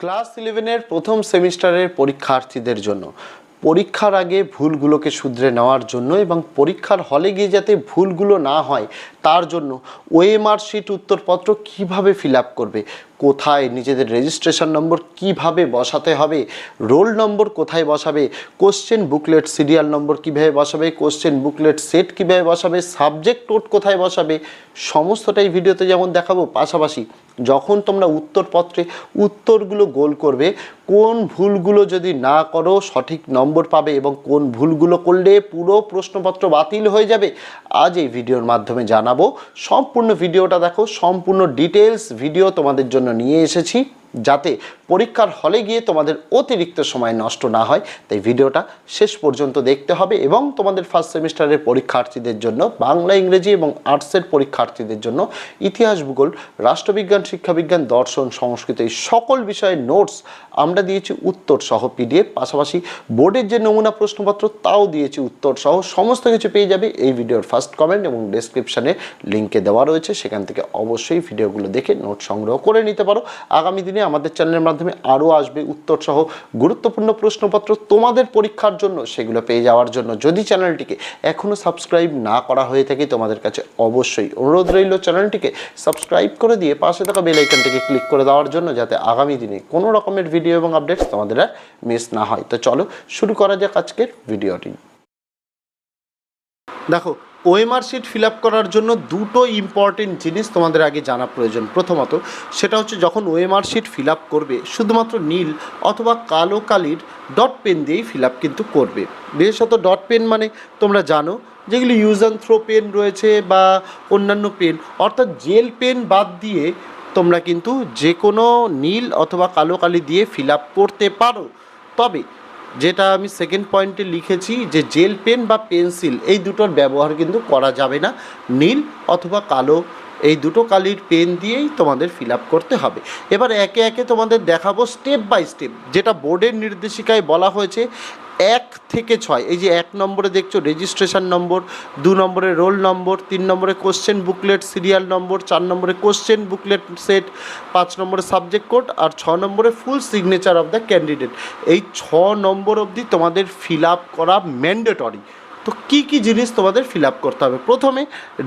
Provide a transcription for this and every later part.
Class ইলেভেনের প্রথম সেমিস্টারের পরীক্ষার্থীদের জন্য। পরীক্ষার আগে ভুলগুলোকে শুধরে নেওয়ার জন্য এবং পরীক্ষার হলে গিয়ে যাতে ভুলগুলো না হয়, তার জন্য ওএমআর শিট উত্তরপত্র কীভাবে ফিল করবে? কোথায় নিজেদের রেজিস্ট্রেশন নম্বর কীভাবে বসাতে হবে রোল নম্বর কোথায় বসাবে কোশ্চেন বুকলেট সিরিয়াল নম্বর কীভাবে বসাবে কোশ্চেন বুকলেট সেট কীভাবে বসাবে সাবজেক্ট নোট কোথায় বসাবে, সমস্তটাই ভিডিওতে যেমন দেখাবো, পাশাপাশি যখন তোমরা উত্তরপত্রে উত্তরগুলো গোল করবে, কোন ভুলগুলো যদি না করো, সঠিক নম্বর পাবে এবং কোন ভুলগুলো করলে পুরো প্রশ্নপত্র বাতিল হয়ে যাবে, আজ এই ভিডিওর মাধ্যমে জানাব। সম্পূর্ণ ভিডিওটা দেখো, সম্পূর্ণ ডিটেলস ভিডিও তোমাদের জন্য নিয়ে এসেছি। যাতে পরীক্ষার হলে গিয়ে তোমাদের অতিরিক্ত সময় নষ্ট না হয়। তাই ভিডিওটা শেষ পর্যন্ত দেখতে হবে এবং তোমাদের ফার্স্ট সেমিস্টারের পরীক্ষার্থীদের জন্য, বাংলা, ইংরেজি এবং আর্টসের পরীক্ষার্থীদের জন্য ইতিহাস, ভূগোল, রাষ্ট্রবিজ্ঞান, শিক্ষাবিজ্ঞান, দর্শন, সংস্কৃত এই সকল বিষয়ের নোটস আমরা দিয়েছি, উত্তর সহ পিডিএফ পাশাপাশি বোর্ডের যে নমুনা প্রশ্নপত্র তাও দিয়েছি উত্তর সহ, সমস্ত কিছু পেয়ে যাবে এই ভিডিওর ফার্স্ট কমেন্ট এবং ডেসক্রিপশানে লিঙ্কে দেওয়া রয়েছে। সেখান থেকে অবশ্যই ভিডিওগুলো দেখে নোট সংগ্রহ করে নিতে পারো। আগামী দিনে আমাদের চ্যানেলের মাধ্যমে আরও আসবে উত্তর সহ গুরুত্বপূর্ণ প্রশ্নপত্র তোমাদের পরীক্ষার জন্য সেগুলো পেয়ে যাওয়ার জন্য। যদি চ্যানেলটিকে এখনও সাবস্ক্রাইব না করা হয়ে থাকে, তোমাদের কাছে অবশ্যই অনুরোধ রইল চ্যানেলটিকে সাবস্ক্রাইব করে দিয়ে পাশে থাকা বেল আইকনটিকে ক্লিক করে দেওয়ার জন্য যাতে আগামী দিনে কোনো রকমের ভিডিও এবং আপডেটস তোমাদের মিস না হয়। তো চলো শুরু করা যাক আজকের ভিডিওটি। দেখো ওএমআর শিট ফিল আপ করার জন্য দুটো ইম্পর্টেন্ট জিনিস তোমাদের আগে জানা প্রয়োজন। প্রথমত, সেটা হচ্ছে যখন ওএমআর শিট ফিল আপ করবে, শুধুমাত্র নীল অথবা কালো কালির ডট পেন দিয়েই ফিল আপ কিন্তু করবে। বিশেষত ডট পেন মানে তোমরা জানো যেগুলি ইউজ অ্যান্ড থ্রো পেন রয়েছে বা অন্যান্য পেন অর্থাৎ জেল পেন বাদ দিয়ে তোমরা কিন্তু যে কোনো নীল অথবা কালো কালি দিয়ে ফিল আপ করতে পারো। তবে যেটা আমি সেকেন্ড পয়েন্টে লিখেছি যে জেল পেন বা পেন্সিল এই দুটোর ব্যবহার কিন্তু করা যাবে না। নীল অথবা কালো, এই দুটো কালির পেন দিয়েই তোমাদের ফিল করতে হবে। এবার একে একে তোমাদের দেখাবো স্টেপ বাই স্টেপ যেটা বোর্ডের নির্দেশিকায় বলা হয়েছে। এক থেকে ছয়, এই যে এক নম্বরে দেখছ রেজিস্ট্রেশন নম্বর, দু নম্বরে রোল নম্বর তিন নম্বরে কোশ্চেন বুকলেট সিরিয়াল নম্বর চার নম্বরে কোশ্চেন বুকলেট সেট পাঁচ নম্বরে সাবজেক্ট কোড আর ছ নম্বরে full signature of the candidate এই ছ নম্বর অবধি তোমাদের ফিল আপ করা ম্যান্ডেটরি তো কী কী জিনিস তোমাদের ফিল আপ করতে হবে? প্রথমে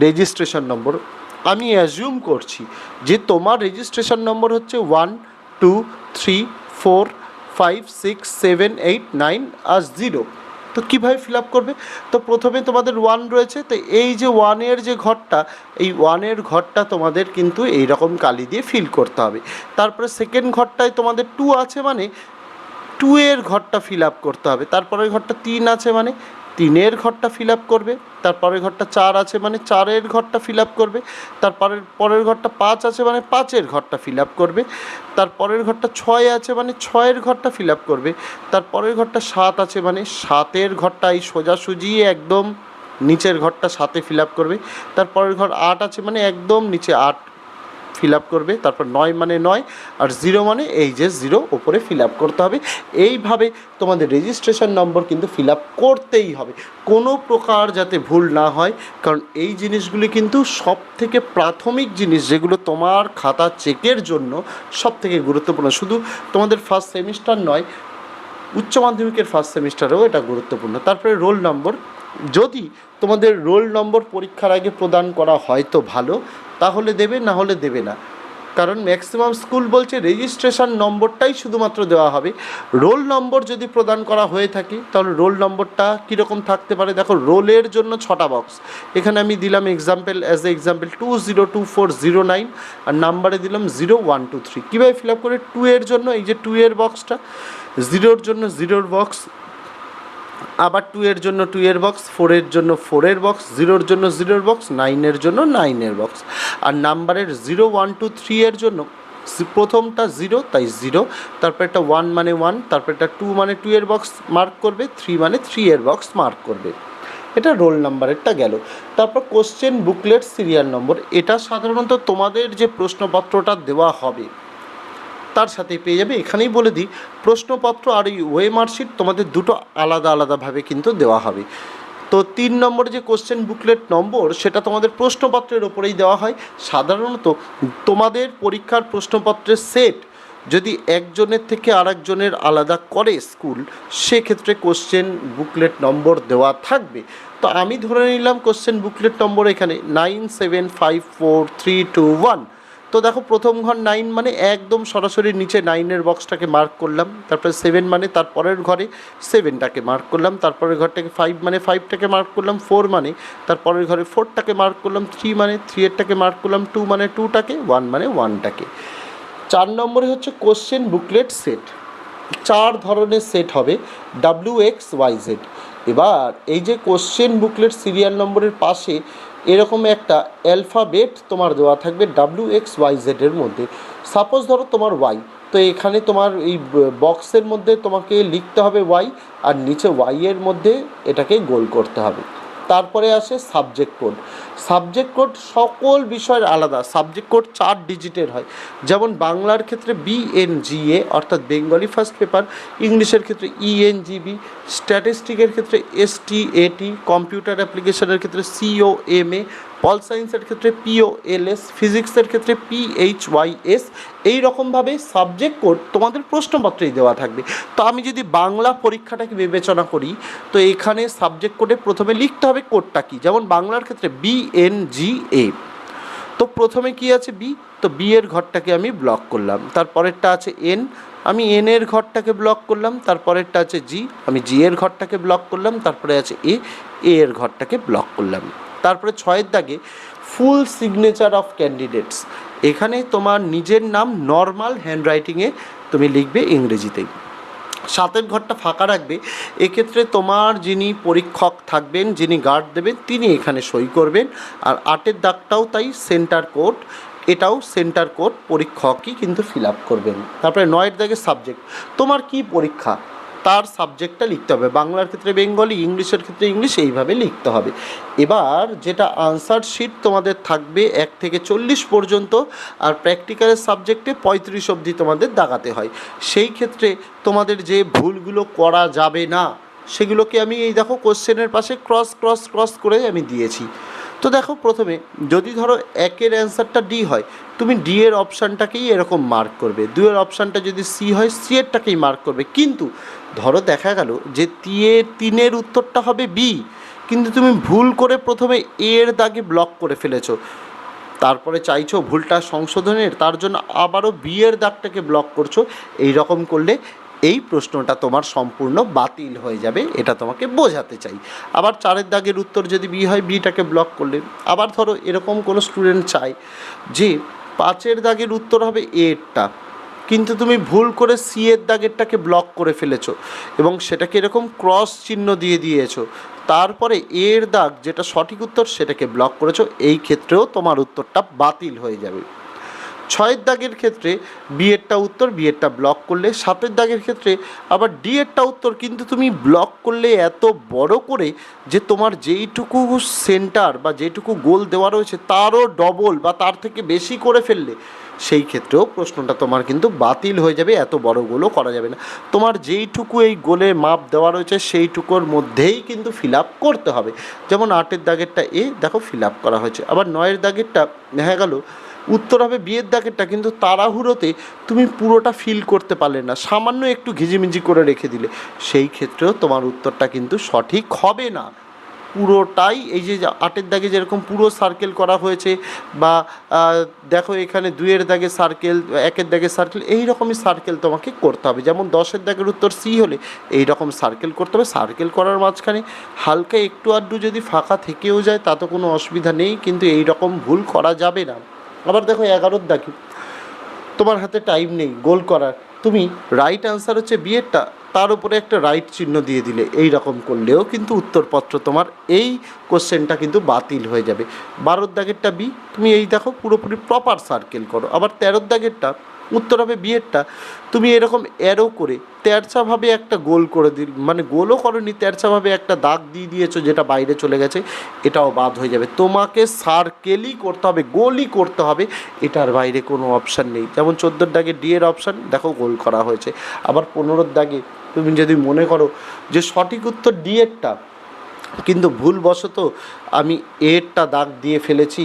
রেজিস্ট্রেশন নম্বর আমি অ্যাজিউম করছি যে তোমার রেজিস্ট্রেশন নম্বর হচ্ছে one two three four five six seven eight nine আর জিরো তো কীভাবে ফিল আপ করবে? তো প্রথমে তোমাদের ওয়ান রয়েছে, তো এই যে ওয়ানের যে ঘরটা, এই ওয়ানের ঘরটা তোমাদের কিন্তু এই রকম কালি দিয়ে ফিল করতে হবে। তারপরে সেকেন্ড ঘরটায় তোমাদের টু আছে মানে টু এর ঘরটা ফিল আপ করতে হবে। তারপরের ঘরটা তিন আছে মানে তিনের ঘরটা ফিল আপ করবে, তার পরের ঘরটা চার আছে মানে চারের ঘরটা ফিল আপ করবে, তার পরের পরের ঘরটা পাঁচ আছে মানে পাঁচের ঘরটা ফিল আপ করবে, তার পরের ঘরটা ছয় আছে মানে ছয়ের ঘরটা ফিল আপ করবে, তার পরের ঘরটা সাত আছে মানে সাতের ঘরটা এই সোজাসুজি একদম নিচের ঘরটা সাতে ফিল আপ করবে, তার পরের ঘর আট আছে মানে একদম নিচে আট ফিল আপ করবে, তারপর নয় মানে নয় আর জিরো মানে এই যে জিরো ওপরে ফিল আপ করতে হবে। এইভাবে তোমাদের রেজিস্ট্রেশন নম্বর কিন্তু ফিল আপ করতেই হবে। কোনো প্রকার যাতে ভুল না হয়, কারণ এই জিনিসগুলি কিন্তু সব থেকে প্রাথমিক জিনিস যেগুলো তোমার খাতা চেকের জন্য সব থেকে গুরুত্বপূর্ণ। শুধু তোমাদের ফার্স্ট সেমিস্টার নয়, উচ্চ মাধ্যমিকের ফার্স্ট সেমিস্টারেও এটা গুরুত্বপূর্ণ। তারপরে রোল নম্বর যদি তোমাদের রোল নম্বর পরীক্ষার আগে প্রদান করা হয় তো ভালো, তাহলে দেবে, না হলে দেবে না। কারণ ম্যাক্সিমাম স্কুল বলছে রেজিস্ট্রেশন নম্বরটাই শুধুমাত্র দেওয়া হবে। রোল নম্বর যদি প্রদান করা হয়ে থাকে, তাহলে রোল নম্বরটা কীরকম থাকতে পারে? দেখো, রোলের জন্য ছটা বক্স এখানে আমি দিলাম example as a example two zero two four zero nine আর নাম্বারে দিলাম জিরো ওয়ান টু থ্রি কীভাবে ফিল আপ করে? টু এর জন্য, এই যে টু এর বক্সটা জিরোর জন্য জিরোর বক্স আবার টু এর জন্য টু এর বক্স ফোরের জন্য ফোরের বক্স জিরোর জন্য জিরোর বক্স নাইনের জন্য নাইনের বক্স আর নাম্বারের জিরো ওয়ান টু থ্রি এর জন্য প্রথমটা জিরো তাই জিরো তারপর একটা ওয়ান মানে ওয়ান তারপর একটা টু মানে টু এর বক্স মার্ক করবে থ্রি মানে থ্রি এর বক্স মার্ক করবে। এটা রোল নাম্বারেরটা গেল। তারপর কোশ্চেন বুকলেট সিরিয়াল নম্বর এটা সাধারণত তোমাদের যে প্রশ্নপত্রটা দেওয়া হবে তার সাথে পেয়ে যাবে। এখানেই বলে দিই, প্রশ্নপত্র আর এই ওয়ে মার্কশিট তোমাদের দুটো আলাদা আলাদাভাবে কিন্তু দেওয়া হবে। তো তিন নম্বরে যে কোশ্চেন বুকলেট নম্বর, সেটা তোমাদের প্রশ্নপত্রের ওপরেই দেওয়া হয়। সাধারণত তোমাদের পরীক্ষার প্রশ্নপত্রের সেট যদি একজনের থেকে আরেকজনের আলাদা করে স্কুল সেক্ষেত্রে কোশ্চেন বুকলেট নম্বর দেওয়া থাকবে। তো আমি ধরে নিলাম কোশ্চেন বুকলেট নম্বর এখানে nine seven five four three two one তো দেখো, প্রথম ঘর নাইন মানে একদম সরাসরি নিচে নাইনের বক্সটাকে মার্ক করলাম। তারপরে সেভেন মানে তার পরের ঘরে সেভেনটাকে মার্ক করলাম। তারপরের ঘরটাকে ফাইভ মানে ফাইভটাকে মার্ক করলাম। ফোর মানে তারপরের ঘরে ফোরটাকে মার্ক করলাম। থ্রি মানে থ্রি এরটাকে মার্ক করলাম। টু মানে টুটাকে ওয়ান মানে ওয়ানটাকে চার নম্বরে হচ্ছে কোশ্চেন বুকলেট সেট চার ধরনের সেট হবে ডাব্লিউ এক্স ওয়াই জেড এবার এই যে কোশ্চেন বুকলেট সিরিয়াল নম্বরের পাশে এরকম একটা অ্যালফাবেট তোমার দেওয়া থাকবে ডাব্লিউ এক্স ওয়াই জেডের মধ্যে। সাপোজ ধরো তোমার ওয়াই তো এখানে তোমার এই বক্সের মধ্যে তোমাকে লিখতে হবে ওয়াই আর নিচে ওয়াইয়ের মধ্যে এটাকে গোল করতে হবে। তারপরে আসে সাবজেক্ট কোড সাবজেক্ট কোড সকল বিষয়ের আলাদা। সাবজেক্ট কোড চার ডিজিটের হয়। যেমন বাংলার ক্ষেত্রে বিএনজিএ অর্থাৎ বেঙ্গলি ফার্স্ট পেপার ইংলিশের ক্ষেত্রে E ইএনজিবি স্ট্যাটিস্টিকের ক্ষেত্রে এসটিএটি কম্পিউটার অ্যাপ্লিকেশনের ক্ষেত্রে সিওএমএ পল সায়েন্সের ক্ষেত্রে পিওএলএস ফিজিক্সের ক্ষেত্রে পিএইচওয়াইএস এই রকমভাবে সাবজেক্ট কোড তোমাদের প্রশ্নপত্রেই দেওয়া থাকবে। তো আমি যদি বাংলা পরীক্ষাটাকে বিবেচনা করি, তো এখানে সাবজেক্ট কোডে প্রথমে লিখতে হবে কোডটা কি? যেমন বাংলার ক্ষেত্রে বিএনজিএ তো প্রথমে কি আছে বি তো বি এর ঘরটাকে আমি ব্লক করলাম। তারপরেরটা আছে এন আমি এন এর ঘরটাকে ব্লক করলাম। তারপরেরটা আছে জি আমি জি এর ঘরটাকে ব্লক করলাম। তারপরে আছে এ এ এর ঘরটাকে ব্লক করলাম। তারপরে ছয়ের দাগে ফুল সিগনেচার অফ ক্যান্ডিডেটস এখানে তোমার নিজের নাম নর্মাল হ্যান্ডরাইটিংয়ে তুমি লিখবে ইংরেজিতেই। সাতের ঘরটা ফাঁকা রাখবে। এক্ষেত্রে তোমার যিনি পরীক্ষক থাকবেন, যিনি গার্ড দেবেন, তিনি এখানে সই করবেন। আর আটের দাগটাও তাই সেন্টার কোড এটাও সেন্টার কোড পরীক্ষকই কিন্তু ফিল আপ করবেন। তারপরে নয়ের দাগে সাবজেক্ট তোমার কি পরীক্ষা? তার সাবজেক্টটা লিখতে হবে। বাংলার ক্ষেত্রে বেঙ্গলি, ইংলিশের ক্ষেত্রে ইংলিশ, এইভাবে লিখতে হবে। এবার যেটা আনসার শিট তোমাদের থাকবে এক থেকে চল্লিশ পর্যন্ত, আর প্র্যাকটিক্যালের সাবজেক্টে পঁয়ত্রিশ অবধি তোমাদের দাগাতে হয়। সেই ক্ষেত্রে তোমাদের যে ভুলগুলো করা যাবে না, সেগুলোকে আমি এই দেখো কোশ্চেনের পাশে ক্রস ক্রস ক্রস করে আমি দিয়েছি। তো দেখো প্রথমে, যদি ধরো একের অ্যান্সারটা ডি হয়, তুমি ডি এর অপশানটাকেই এরকম মার্ক করবে। দুয়ের অপশানটা যদি সি হয়, সি এরটাকেই মার্ক করবে। কিন্তু ধরো দেখা গেল যে তিনের তিনের উত্তরটা হবে বি, কিন্তু তুমি ভুল করে প্রথমে এর দাগে ব্লক করে ফেলেছো। তারপরে চাইছো ভুলটা সংশোধনের, তার জন্য আবারও বি এর দাগটাকে ব্লক করছ। এই রকম করলে এই প্রশ্নটা তোমার সম্পূর্ণ বাতিল হয়ে যাবে, এটা তোমাকে বোঝাতে চাই। আবার চারের দাগের উত্তর যদি বি হয় বিটাকে ব্লক করলে। আবার ধরো এরকম কোনো স্টুডেন্ট চায় যে পাঁচের দাগের উত্তর হবে এরটা কিন্তু তুমি ভুল করে সি এর দাগেরটাকে ব্লক করে ফেলেছো এবং সেটাকে এরকম ক্রস চিহ্ন দিয়ে দিয়েছ, তারপরে এর দাগ যেটা সঠিক উত্তর সেটাকে ব্লক করেছ, এই ক্ষেত্রেও তোমার উত্তরটা বাতিল হয়ে যাবে। ছয়ের দাগের ক্ষেত্রে বিয়েরটা উত্তর, বিয়েরটা ব্লক করলে সাতের দাগের ক্ষেত্রে, আবার ডি এরটা উত্তর, কিন্তু তুমি ব্লক করলে এত বড় করে যে তোমার যেইটুকু সেন্টার বা যেটুকু গোল দেওয়া রয়েছে তারও ডবল বা তার থেকে বেশি করে ফেললে, সেই ক্ষেত্রেও প্রশ্নটা তোমার কিন্তু বাতিল হয়ে যাবে, এত বড় গোলও করা যাবে না। তোমার যেইটুকু এই গোলে মাপ দেওয়া রয়েছে সেইটুকুর মধ্যেই কিন্তু ফিল আপ করতে হবে। যেমন আটের দাগেরটা এ, দেখো ফিল আপ করা হয়েছে। আবার নয়ের দাগেরটা দেখা গেল উত্তর হবে বিয়ের দাগেরটা, কিন্তু তাড়াহুড়োতে তুমি পুরোটা ফিল করতে পারলে না। সামান্য একটু ঘিজিমিজি করে রেখে দিলে। সেই ক্ষেত্রেও তোমার উত্তরটা কিন্তু সঠিক হবে না। পুরোটাই এই যে আটের দাগে যেরকম পুরো সার্কেল করা হয়েছে বা দেখো এখানে দুইয়ের দাগে সার্কেল একের দাগে সার্কেল এই রকমই সার্কেল তোমাকে করতে হবে। যেমন দশের দাগের উত্তর সি হলে এই রকম সার্কেল করতে হবে। সার্কেল করার মাঝখানে হালকা একটু আধটু যদি ফাঁকা থেকেও যায়, তা তো কোনো অসুবিধা নেই, কিন্তু এই রকম ভুল করা যাবে না। আবার দেখো এগারোর দেখি তোমার হাতে টাইম নেই গোল করার। তুমি রাইট আনসার হচ্ছে বিয়েরটা তার উপরে একটা রাইট চিহ্ন দিয়ে দিলে এই রকম করলেও কিন্তু উত্তরপত্র তোমার এই কোশ্চেনটা কিন্তু বাতিল হয়ে যাবে। বারোর দাগেরটা বি তুমি এই দেখো পুরোপুরি প্রপার সার্কেল করো। আবার তেরোর দাগেরটা উত্তর হবে বিয়েরটা। তুমি এরকম অ্যারো করে তেরছাভাবে একটা গোল করে দিল মানে গোলও করনি, তেরছাভাবে একটা দাগ দিয়ে দিয়েছ যেটা বাইরে চলে গেছে, এটাও বাদ হয়ে যাবে। তোমাকে সার্কেলই করতে হবে গোলই করতে হবে, এটার বাইরে কোনো অপশান নেই। যেমন চোদ্দোর দাগে ডি এর অপশান দেখো গোল করা হয়েছে। আবার পনেরোর দাগে তুমি যদি মনে করো যে সঠিক উত্তর ডি এরটা, কিন্তু ভুলবশত আমি এরটা দাগ দিয়ে ফেলেছি,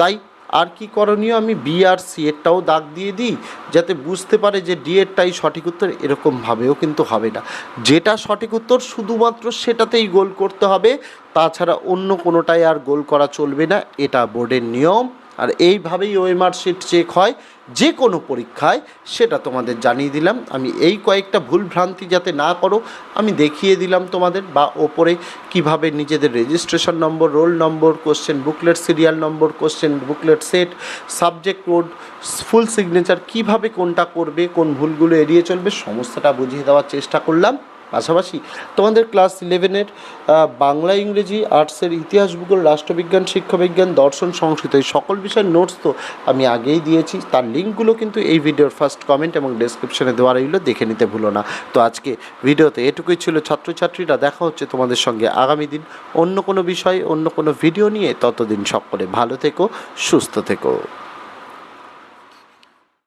তাই আর কি করণীয়? আমি বি আর সি এরটাও দাগ দিয়ে দিই, যাতে বুঝতে পারে যে ডি এরটাই সঠিক উত্তর এরকমভাবেও কিন্তু হবে না। যেটা সঠিক উত্তর, শুধুমাত্র সেটাতেই গোল করতে হবে। তাছাড়া অন্য কোনোটাই আর গোল করা চলবে না। এটা বোর্ডের নিয়ম। আর এইভাবেই ওএমআর শিট চেক হয়। যে কোনো পরীক্ষায়, সেটা তোমাদের জানিয়ে দিলাম। আমি এই কয়েকটা ভুল ভ্রান্তি যাতে না করো, আমি দেখিয়ে দিলাম তোমাদের বা ওপরে কীভাবে নিজেদের registration number roll number question booklet serial number question booklet set subject code full signature কীভাবে কোনটা করবে, কোন ভুলগুলো এড়িয়ে চলবে সমস্যাটা বুঝিয়ে দেওয়ার চেষ্টা করলাম। পাশাপাশি তোমাদের ক্লাস ইলেভেনের বাংলা, ইংরেজি আর্টসের ইতিহাস, ভূগোল, রাষ্ট্রবিজ্ঞান, শিক্ষাবিজ্ঞান, দর্শন, সংস্কৃত, এই সকল বিষয়ের নোটস তো আমি আগেই দিয়েছি। তার লিঙ্কগুলো কিন্তু এই ভিডিওর ফার্স্ট কমেন্ট এবং ডেসক্রিপশনে দেওয়া রইল, দেখে নিতে ভুলো না। তো আজকে ভিডিওতে এটুকুই ছিল ছাত্রছাত্রীরা, দেখা হচ্ছে তোমাদের সঙ্গে আগামী দিন অন্য কোনো বিষয়, অন্য কোনো ভিডিও নিয়ে। ততদিন সকলে ভালো থেকো, সুস্থ থেকো।